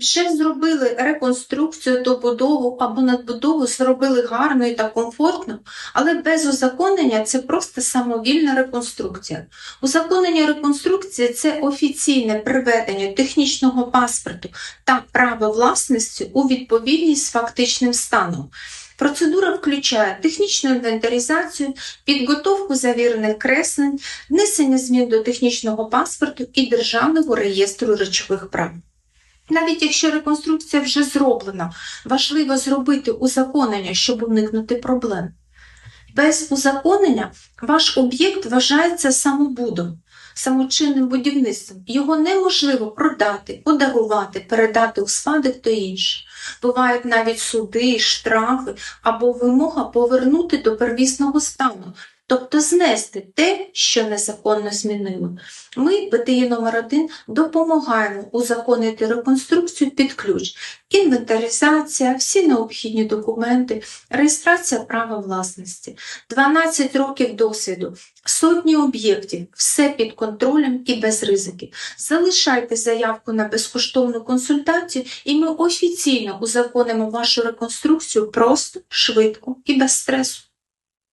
Вже зробили реконструкцію, добудову або надбудову, зробили гарно і так комфортно, але без узаконення це просто самовільна реконструкція. Узаконення реконструкції це офіційне приведення технічного паспорту та права власності у відповідність з фактичним станом. Процедура включає технічну інвентаризацію, підготовку завірених креслень, внесення змін до технічного паспорту і Державного реєстру речових прав. Навіть якщо реконструкція вже зроблена, важливо зробити узаконення, щоб уникнути проблем. Без узаконення ваш об'єкт вважається самобудом, самочинним будівництвом. Його неможливо продати, подарувати, передати у спадок та інше. Бувають навіть суди, штрафи або вимога повернути до первісного стану, тобто знести те, що незаконно змінили. Ми, БТІ номер 1 допомагаємо узаконити реконструкцію під ключ, інвентаризація, всі необхідні документи, реєстрація права власності, 12 років досвіду, сотні об'єктів, все під контролем і без ризиків. Залишайте заявку на безкоштовну консультацію, і ми офіційно узаконимо вашу реконструкцію просто, швидко і без стресу.